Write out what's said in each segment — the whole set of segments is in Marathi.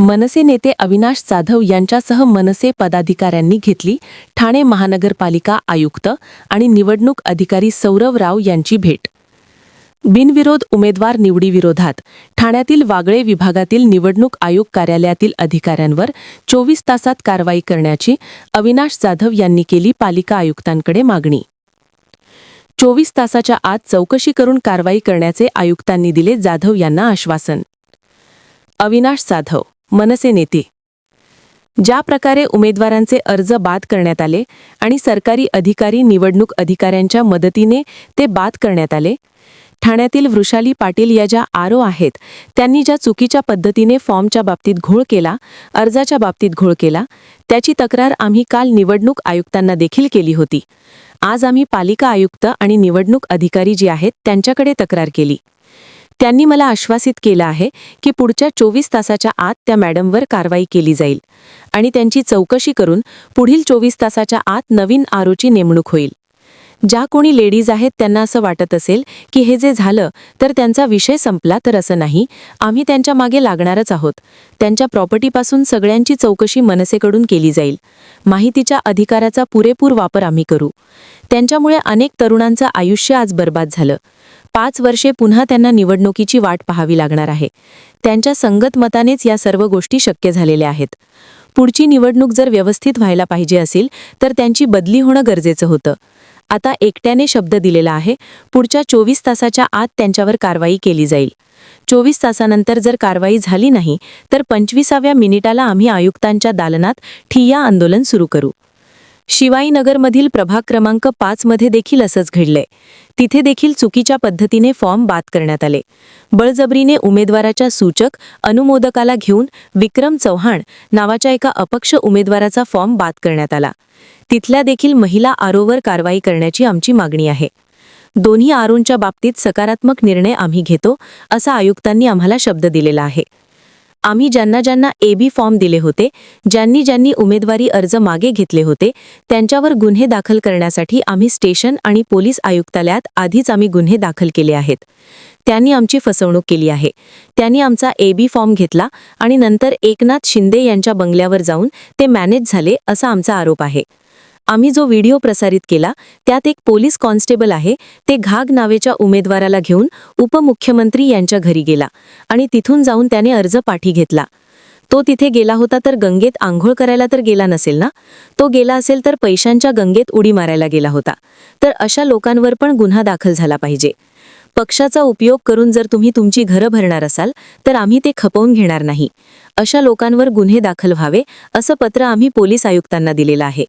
मनसे नेते अविनाश जाधव यांच्यासह मनसे पदाधिकाऱ्यांनी घेतली ठाणे महानगरपालिका आयुक्त आणि निवडणूक अधिकारी सौरव राव यांची भेट. बिनविरोध उमेदवार निवडीविरोधात ठाण्यातील वागळे विभागातील निवडणूक आयोग कार्यालयातील अधिकाऱ्यांवर चोवीस तासात कारवाई करण्याची अविनाश जाधव यांनी केली पालिका आयुक्तांकडे मागणी. चोवीस तासाच्या आत चौकशी करून कारवाई करण्याचे आयुक्तांनी दिले जाधव यांना आश्वासन. अविनाश जाधव मनसे नेते. ज्या प्रकारे उमेदवारांचे अर्ज बाद करण्यात आले आणि सरकारी अधिकारी निवडणूक अधिकाऱ्यांच्या मदतीने ते बाद करण्यात आले ठाण्यातील वृषाली पाटील या ज्या आरो आहेत त्यांनी ज्या चुकीच्या पद्धतीने फॉर्मच्या बाबतीत घोळ केला अर्जाच्या बाबतीत घोळ केला त्याची तक्रार आम्ही काल निवडणूक आयुक्तांना देखील केली होती. आज आम्ही पालिका आयुक्त आणि निवडणूक अधिकारी जी आहेत त्यांच्याकडे तक्रार केली. त्यांनी मला आश्वासित केलं आहे की पुढच्या चोवीस तासाच्या आत त्या मॅडमवर कारवाई केली जाईल आणि त्यांची चौकशी करून पुढील चोवीस तासाच्या आत नवीन आरोची नेमणूक होईल. ज्या कोणी लेडीज आहेत त्यांना असं वाटत असेल की हे जे झालं तर त्यांचा विषय संपला तर असं नाही आम्ही त्यांच्या मागे लागणारच आहोत. त्यांच्या प्रॉपर्टीपासून सगळ्यांची चौकशी मनसेकडून केली जाईल. माहितीच्या अधिकाराचा पुरेपूर वापर आम्ही करू. त्यांच्यामुळे अनेक तरुणांचं आयुष्य आज बर्बाद झालं. पाच वर्षे पुन्हा त्यांना निवडणुकीची वाट पाहावी लागणार आहे. त्यांच्या संगत मतानेच या सर्व गोष्टी शक्य झालेल्या आहेत. पुढची निवडणूक जर व्यवस्थित व्हायला पाहिजे असेल तर त्यांची बदली होणं गरजेचं होतं. आता एकट्याने शब्द दिलेला आहे पुढच्या चोवीस तासाच्या आत त्यांच्यावर कारवाई केली जाईल. चोवीस तासानंतर जर कारवाई झाली नाही तर पंचवीसाव्या मिनिटाला आम्ही आयुक्तांच्या दालनात ठिय्या आंदोलन सुरू करू. शिवाईनगरमधील प्रभाग क्रमांक पाचमध्ये देखील असंच घडलंय. तिथे देखील चुकीच्या पद्धतीने फॉर्म बाद करण्यात आले. बळजबरीने उमेदवाराच्या सूचक अनुमोदकाला घेऊन विक्रम चव्हाण नावाच्या एका अपक्ष उमेदवाराचा फॉर्म बाद करण्यात आला. तिथल्या देखील महिला आरोवर कारवाई करण्याची आमची मागणी आहे. दोन्ही आरोंच्या बाबतीत सकारात्मक निर्णय आम्ही घेतो असा आयुक्तांनी आम्हाला शब्द दिलेला आहे. आम्ही ज्यांना ज्यांना एबी फॉर्म दिले होते ज्यांनी ज्यांनी उमेदवारी अर्ज मागे घेतले होते त्यांच्यावर गुन्हे दाखल करण्यासाठी आम्ही स्टेशन आणि पोलीस आयुक्तालयात आधीच आम्ही गुन्हे दाखल केले आहेत. त्यांनी आमची फसवणूक केली आहे. त्यांनी आमचा एबी फॉर्म घेतला आणि नंतर एकनाथ शिंदे यांच्या बंगल्यावर जाऊन ते मॅनेज झाले असा आमचा आरोप आहे. आम्ही जो व्हिडिओ प्रसारित केला त्यात एक पोलीस कॉन्स्टेबल आहे ते घाग नावेच्या उमेदवाराला घेऊन उपमुख्यमंत्री यांच्या घरी गेला आणि तिथून जाऊन त्याने अर्ज पाठी घेतला. तो तिथे गेला होता तर गंगेत आंघोळ करायला तर गेला नसेल ना? तो गेला असेल तर पैशांच्या गंगेत उडी मारायला गेला होता. तर अशा लोकांवर पण गुन्हा दाखल झाला पाहिजे. पक्षाचा उपयोग करून जर तुम्ही तुमची घरं भरणार असाल तर आम्ही ते खपवून घेणार नाही. अशा लोकांवर गुन्हे दाखल व्हावे असं पत्र आम्ही पोलीस आयुक्तांना दिलेलं आहे.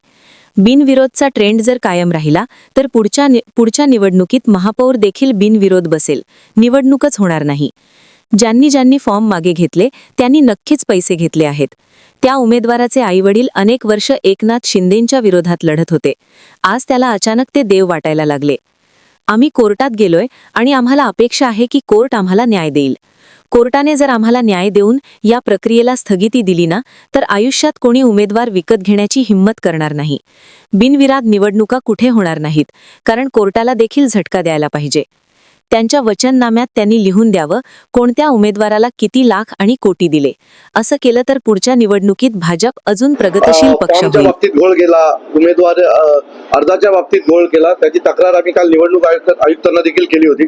बिनविरोधचा ट्रेंड जर कायम राहिला तर पुढच्या नि- पुढच्या निवडणुकीत महापौर देखील बिनविरोध बसेल. निवडणूकच होणार नाही. ज्यांनी ज्यांनी फॉर्म मागे घेतले त्यांनी नक्कीच पैसे घेतले आहेत. त्या उमेदवाराचे आईवडील अनेक वर्ष एकनाथ शिंदेंच्या विरोधात लढत होते. आज त्याला अचानक ते देव वाटायला लागले. आम्ही कोर्टात गेलोय आणि आम्हाला अपेक्षा आहे की कोर्ट आम्हाला न्याय देईल. कोर्टाने जर आम्हाला न्याय देऊन या प्रक्रियेला स्थगिती दिली ना तर आयुष्यात कोणी उमेदवार विकत घेण्याची हिंमत करणार नाही. बिनविराद निवडणुका कुठे होणार नाहीत कारण कोर्टाला देखील झटका द्यायला पाहिजे. त्यांच्या वचननाम्यात त्यांनी लिहून द्यावं कोणत्या उमेदवाराला किती लाख आणि कोटी दिले? असं केलं तर पुढच्या निवडणुकीत भाजप अजून प्रगतशील पक्ष बाबतीत घोळ केला उमेदवार अर्जाच्या बाबतीत घोळ केला त्याची तक्रार आम्ही काल निवडणूक आयुक्त आयुक्तांना देखील केली होती.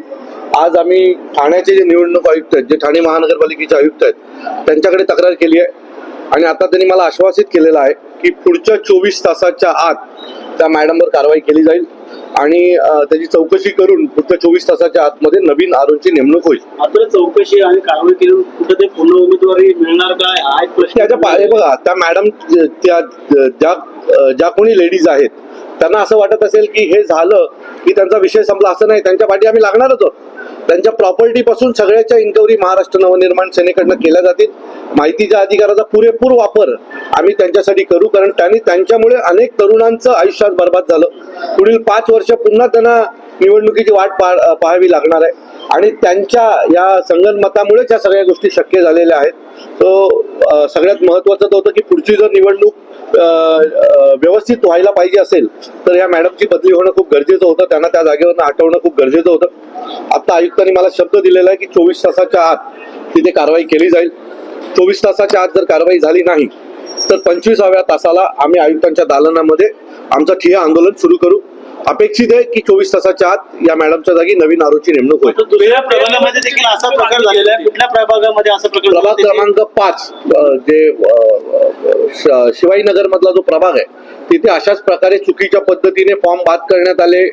आज आम्ही ठाण्याचे जे निवडणूक आयुक्त आहेत जे ठाणे महानगरपालिकेचे आयुक्त आहेत त्यांच्याकडे तक्रार केली आहे. आणि आता त्यांनी मला आश्वासित केलेलं आहे की पुढच्या चोवीस तासाच्या आत त्या मॅडमवर कारवाई केली जाईल. आणि त्याची चौकशी करून पुढच्या चोवीस तासाच्या आतमध्ये नवीन आरोची नेमणूक होईल. मात्र चौकशी आणि कारवाई केली कुठं ते पुन्हा उमेदवारी मिळणार काय हा एक प्रश्न त्याच्या बघा त्या मॅडम त्या ज्या ज्या कोणी लेडीज आहेत त्यांना असं वाटत असेल की हे झालं की त्यांचा विषय संपला असं नाही. त्यांच्या पाठी आम्ही लागणारच आहोत. त्यांच्या प्रॉपर्टीपासून सगळ्याच्या इन्क्वायरी महाराष्ट्र नवनिर्माण सेनेकडनं केल्या जातील. माहितीच्या अधिकाराचा पुरेपूर वापर आम्ही त्यांच्यासाठी करू कारण त्यांनी त्यांच्यामुळे अनेक तरुणांचं आयुष्यात बर्बाद झालं. पुढील पाच वर्ष पुन्हा त्यांना निवडणुकीची वाट पाहावी लागणार आहे. आणि त्यांच्या या संगणमतामुळेच या सगळ्या गोष्टी शक्य झालेल्या आहेत. तो सगळ्यात महत्वाचं तर होतं की पुढची जर निवडणूक व्यवस्थित व्हायला पाहिजे असेल तर या मॅडमची बदली होणं खूप गरजेचं होतं. त्यांना त्या जागेवरनं हटवणं खूप गरजेचं होतं. आता आयुक्तांनी मला शब्द दिलेला आहे की चोवीस तासाच्या आत तिथे कारवाई केली जाईल. चोवीस तासाच्या आत जर कारवाई झाली नाही तर पंचवीसाव्या तासाला आम्ही आयुक्तांच्या दालनामध्ये आमचं ठिय्या आंदोलन सुरू करू. अपेक्षित आहे की चोवीस तासाच्या आत या मॅडमच्या जागी नवीन आरोची नेमणूक होईल. दुसऱ्या प्रभागामध्ये देखील असा प्रकार झालेला आहे? कुठल्या प्रभागामध्ये असा प्रकार प्रभाग? क्रमांक पाच जे शिवाजीनगर मधला जो प्रभाग आहे तिथे अशाच प्रकारे चुकीच्या पद्धतीने फॉर्म बाद करण्यात आले.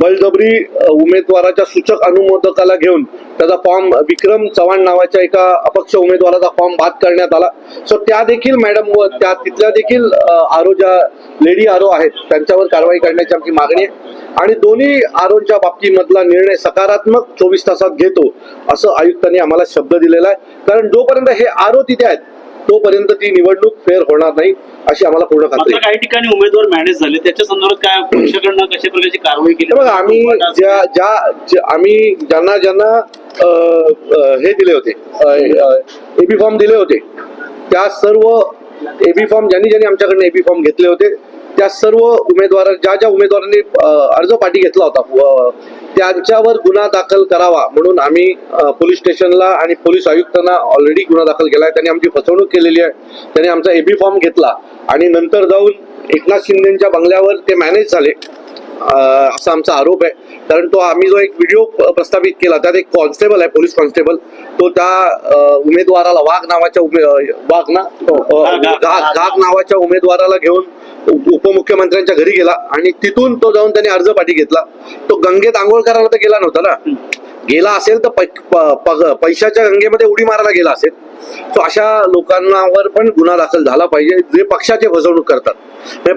बळजबरी उमेदवाराच्या सूचक अनुमोदकाला घेऊन त्याचा फॉर्म विक्रम चव्हाण नावाच्या एका अपक्ष उमेदवाराचा फॉर्म बाद करण्यात आला. सो त्या देखील मॅडम व त्या तिथल्या देखील आरो ज्या लेडी आरो आहेत त्यांच्यावर कारवाई करण्याची आमची मागणी आहे. आणि दोन्ही आरोच्या बाबतीमधला निर्णय सकारात्मक चोवीस तासात घेतो असं आयुक्तांनी आम्हाला शब्द दिलेला आहे. कारण जोपर्यंत हे आरो तिथे आहेत तोपर्यंत ती निवडणूक फेअर होणार नाही अशी आम्हाला पूर्ण खात्री. काही ठिकाणी उमेदवार मॅनेज झाले त्याच्या संदर्भात काय पक्षाकडनं कशा प्रकारची कारवाई केली बघा आम्ही ज्या ज्या आम्ही ज्यांना ज्यांना हे दिले होते एबी फॉर्म दिले होते त्या सर्व एबी फॉर्म ज्यांनी ज्यांनी आमच्याकडनं एबी फॉर्म घेतले होते त्या सर्व उमेदवार ज्या ज्या उमेदवारांनी अर्ज पाठी घेतला होता त्यांच्यावर गुन्हा दाखल करावा म्हणून आम्ही पोलीस स्टेशनला आणि पोलीस आयुक्तांना ऑलरेडी गुन्हा दाखल केला आहे त्यांनी आमची फसवणूक केलेली आहे. त्यांनी आमचा एबी फॉर्म घेतला आणि नंतर जाऊन एकनाथ शिंदेच्या बंगल्यावर ते मॅनेज झाले. असा आमचा आरोप आहे. कारण तो आम्ही जो एक व्हिडिओ प्रस्थापित केला त्यात एक कॉन्स्टेबल आहे पोलीस कॉन्स्टेबल तो त्या उमेदवाराला वाघ नावाच्या उमे वाघ ना? अं, घाग नावाच्या उमेदवाराला घेऊन उपमुख्यमंत्र्यांच्या घरी गेला आणि तिथून तो जाऊन त्यांनी अर्ज पाठी घेतला. तो गंगेत आंघोळ करायला तर गेला नव्हता ना. गेला असेल तर पैशाच्या गंगेमध्ये उडी मारायला गेला असेल. तो अशा लोकांवर पण गुन्हा दाखल झाला पाहिजे. जे पक्षाचे फसवणूक करतात.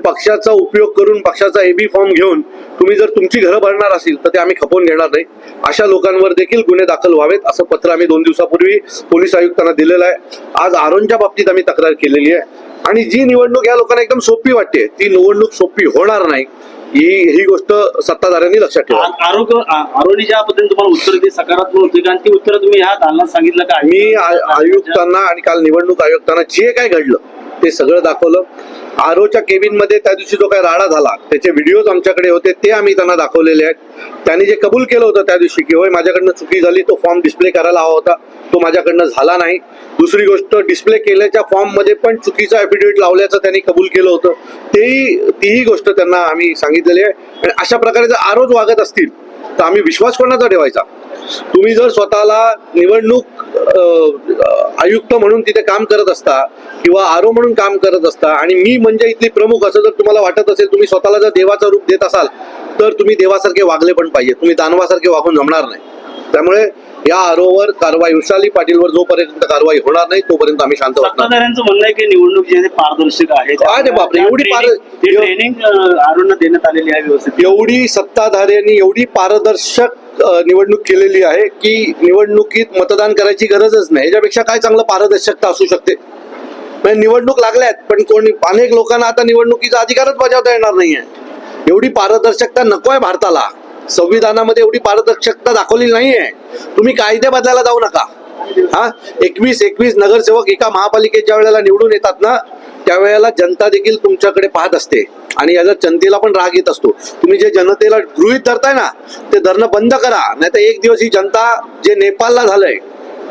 पक्षाचा उपयोग करून पक्षाचा एबी फॉर्म घेऊन तुम्ही जर तुमची घरं भरणार असेल तर ते आम्ही खपवून घेणार नाही. अशा लोकांवर देखील गुन्हे दाखल व्हावेत असं पत्र आम्ही दोन दिवसापूर्वी पोलीस आयुक्तांना दिलेलं आहे. आज आरोनच्या बाबतीत आम्ही तक्रार केलेली आहे. आणि जी निवडणूक या लोकांना एकदम सोपी वाटते ती निवडणूक सोपी होणार नाही ही ही गोष्ट सत्ताधाऱ्यांनी लक्षात ठेवा. आरोग्य आरोग्य ज्या पद्धतीने तुम्हाला उत्तर ती सकारात्मक होती आणि ती उत्तर तुम्ही ह्या दालनात सांगितलं का? मी आयुक्तांना आणि काल निवडणूक आयुक्तांना जे काय घडलं ते सगळं दाखवलं. आरोच्या केबिनमध्ये त्या दिवशी जो काही राडा झाला त्याचे व्हिडिओज आमच्याकडे होते ते आम्ही त्यांना दाखवलेले आहेत. त्यांनी जे कबूल केलं होतं त्या दिवशी की होय माझ्याकडनं चुकी झाली तो फॉर्म डिस्प्ले करायला हवा होता. तो माझ्याकडनं झाला नाही. दुसरी गोष्ट डिस्प्ले केल्याच्या फॉर्ममध्ये पण चुकीचं ॲफिडेविट लावल्याचं त्यांनी कबूल केलं होतं. तेही तीही गोष्ट त्यांना आम्ही सांगितलेली आहे. आणि अशा प्रकारे जर आरोज वागत असतील तर आम्ही विश्वास कोणाचा ठेवायचा? तुम्ही जर स्वतःला निवडणूक आयुक्त म्हणून तिथे काम करत असता किंवा आरो म्हणून काम करत असता आणि मी म्हणजे इथली प्रमुख असं जर तुम्हाला वाटत असेल तुम्ही स्वतःला जर देवाचं रूप देत असाल तर तुम्ही देवासारखे वागले पण पाहिजे. तुम्ही दानवासारखे वागून जमणार नाही. त्यामुळे या आरोवर कारवाई विशाली पाटीलवर जोपर्यंत कारवाई होणार नाही तोपर्यंत आम्ही शांत. सत्ताधाऱ्यांचं म्हणणं आहे की निवडणूक जी पारदर्शक आहे. बापरे, एवढी ट्रेनिंग आरोग्य देण्यात आलेली आहे व्यवस्थित. एवढी सत्ताधाऱ्यांनी एवढी पारदर्शक निवडणूक केलेली आहे की निवडणुकीत मतदान करायची गरजच नाही. याच्यापेक्षा काय चांगलं पारदर्शकता असू शकते? म्हणजे निवडणूक लागल्यात पण कोणी अनेक लोकांना आता निवडणुकीचा अधिकारच बजावता येणार नाहीये. एवढी पारदर्शकता नको आहे भारताला. संविधानामध्ये एवढी पारदर्शकता दाखवलेली नाहीये. तुम्ही कायदे बदलायला जाऊ नका. हा? एकवीस एकवीस नगरसेवक एका महापालिकेच्या वेळेला निवडून येतात ना? त्यावेळेला जनता देखील तुमच्याकडे पाहत असते. आणि याचा जनतेला पण राग येत असतो. तुम्ही जे जनतेला गृहित धरताय ना ते धरणं बंद करा. नाही तर एक दिवस ही जनता जे नेपाळला झालंय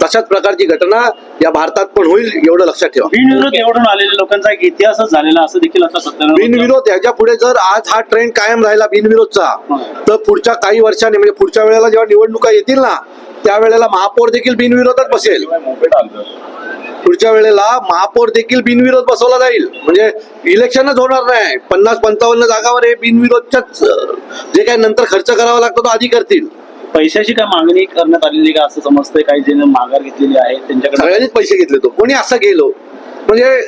तशाच प्रकारची घटना या भारतात पण होईल एवढं लक्षात ठेवा. बिनविरोध निवडून आलेल्या लोकांचा एक इतिहासच झालेला असं देखील आता बिनविरोध ह्याच्या पुढे जर आज हा ट्रेंड कायम राहिला बिनविरोधचा तर पुढच्या काही वर्षांनी म्हणजे पुढच्या वेळेला जेव्हा निवडणुका येतील ना त्यावेळेला महापौर देखील बिनविरोधच बसेल. पुढच्या वेळेला महापौर देखील बिनविरोध बसवला जाईल. म्हणजे इलेक्शनच होणार नाही. पन्नास पंचावन्न जागावर हे बिनविरोधच्याच जे काही नंतर खर्च करावा लागतो तो आधी करतील. पैशाची काय मागणी करण्यात आलेली का? असं समजतंय काही जण माघार घेतलेली आहे त्यांच्याकडे सगळ्यांनीच पैसे घेतले तो कोणी असं गेलो म्हणजे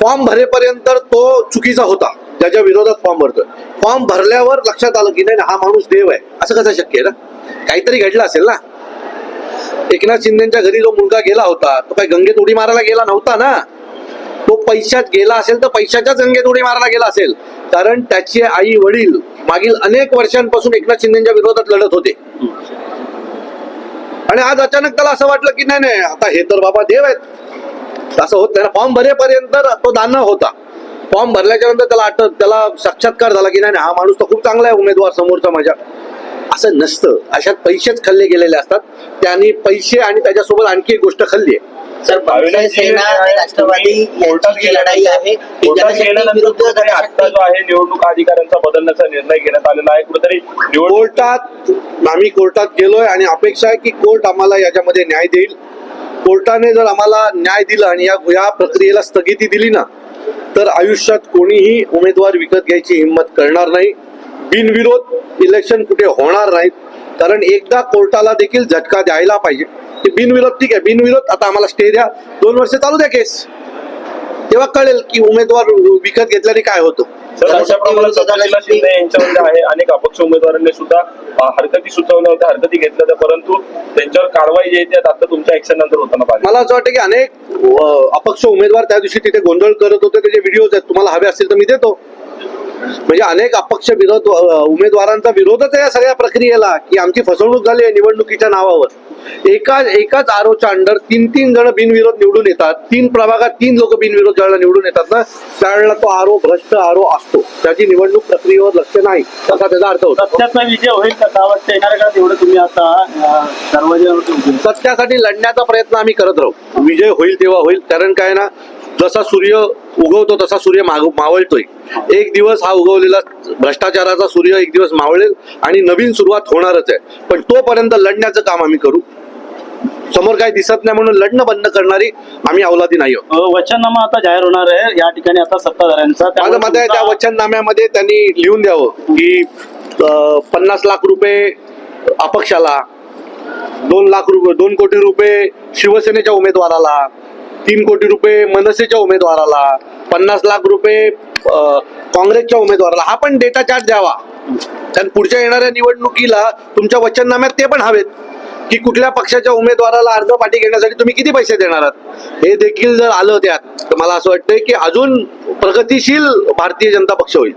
फॉर्म भरेपर्यंत तो चुकीचा होता. ज्याच्या विरोधात फॉर्म भरतोय. फॉर्म भरल्यावर लक्षात आलं की नाही हा माणूस देव आहे. असं कसं शक्य आहे ना? काहीतरी घडलं असेल ना? एकनाथ शिंदेच्या घरी जो मुलगा गेला होता तो काही गंगेत उडी मारायला गेला नव्हता ना? तो पैशात गेला असेल तर पैशाच्याच गंगेत उडी मारायला गेला असेल. कारण त्याचे आई वडील मागील अनेक वर्षांपासून एकनाथ शिंदेच्या विरोधात लढत होते. आणि आज अचानक त्याला असं वाटलं की नाही नाही आता हे तर बाबा देव आहेत. असं होत नाही फॉर्म भरेपर्यंत तो दानव होता. फॉर्म भरल्याच्या नंतर त्याला आठ त्याला साक्षात्कार झाला की नाही नाही, हा माणूस तर खूप चांगला आहे उमेदवार समोरचा माझ्या. असं नसतं. अशात पैसेच खाल्ले गेलेले असतात. त्यांनी पैसे आणि त्याच्यासोबत आणखी एक गोष्ट खाल्ली आहे. सर राष्ट्रवादी यांची लढाई आहे आता जो आहे निवडणूक अधिकाऱ्यांचा बदलण्याचा निर्णय घेण्यात आलेला आहे. कुठेतरी कोर्टात आम्ही कोर्टात गेलोय आणि अपेक्षा आहे की कोर्ट आम्हाला याच्यामध्ये न्याय देईल. कोर्टाने जर आम्हाला न्याय दिला आणि या या प्रक्रियेला स्थगिती दिली ना तर आयुष्यात कोणीही उमेदवार विकत घ्यायची हिंमत करणार नाही. बिनविरोध इलेक्शन कुठे होणार नाहीत. कारण एकदा कोर्टाला देखील झटका द्यायला पाहिजे. की बिनविरोध ठीक आहे. बिनविरोध आता आम्हाला स्टे द्या. दोन वर्ष चालू द्या केस तेव्हा कळेल की उमेदवार विकत घेतल्याने काय होतं. आहे. अनेक अपक्ष उमेदवारांनी सुद्धा हरकती सुचवल्या होत्या हरकती घेतल्या होत्या. परंतु त्यांच्यावर कारवाई जी आहे ती आता तुमच्या ऍक्शन नंतर होताना पाहिजे मला असं वाटतं की अनेक अपक्ष उमेदवार त्या दिवशी तिथे गोंधळ करत होते. त्याचे व्हिडिओज आहेत. तुम्हाला हवे असतील तर मी देतो. म्हणजे अनेक अपक्ष विरोध उमेदवारांचा विरोधच आहे या सगळ्या प्रक्रियेला की आमची फसवणूक झाली आहे निवडणुकीच्या नावावर. एका एकाच आरोच्या अंडर तीन तीन जण बिनविरोध निवडून येतात. तीन प्रभागात तीन लोक बिनविरोध ज्यावेळेला निवडून येतात ना त्यावेळेला तो आरो भ्रष्ट आरो असतो. त्याची निवडणूक प्रक्रियेवर लक्ष नाही. असा त्याचा अर्थ होता. सत्याचा विजय होईल का? वाटतं? तेवढं तुम्ही आता आहे. सत्यासाठी लढण्याचा प्रयत्न आम्ही करत राहू. विजय होईल तेव्हा होईल. कारण काय ना जसा सूर्य उगवतो तसा सूर्य माग मावळतोय. एक दिवस हा उगवलेला भ्रष्टाचाराचा सूर्य एक दिवस मावळेल आणि नवीन सुरुवात होणारच आहे. पण तोपर्यंत लढण्याचं काम आम्ही करू. समोर काही दिसत नाही म्हणून लढणं बंद करणारी आम्ही अवलादी नाही आहोत. वचननामा आता जाहीर होणार आहे. या ठिकाणी आता सत्ताधाऱ्यांचा माझं मत आहे त्या वचननाम्यामध्ये त्यांनी लिहून द्यावं की पन्नास लाख रुपये अपक्षाला दोन लाख रुपये दोन कोटी रुपये शिवसेनेच्या उमेदवाराला तीन कोटी रुपये मनसेच्या उमेदवाराला पन्नास लाख रुपये काँग्रेसच्या उमेदवाराला हा पण डेटा चार्ज द्यावा. कारण पुढच्या येणाऱ्या निवडणुकीला तुमच्या वचननाम्यात ते पण हवेत की कुठल्या पक्षाच्या उमेदवाराला अर्ज पाठी घेण्यासाठी तुम्ही किती पैसे देणार आहात. हे देखील जर आलं त्यात तर मला असं वाटतंय की अजून प्रगतिशील भारतीय जनता पक्ष होईल.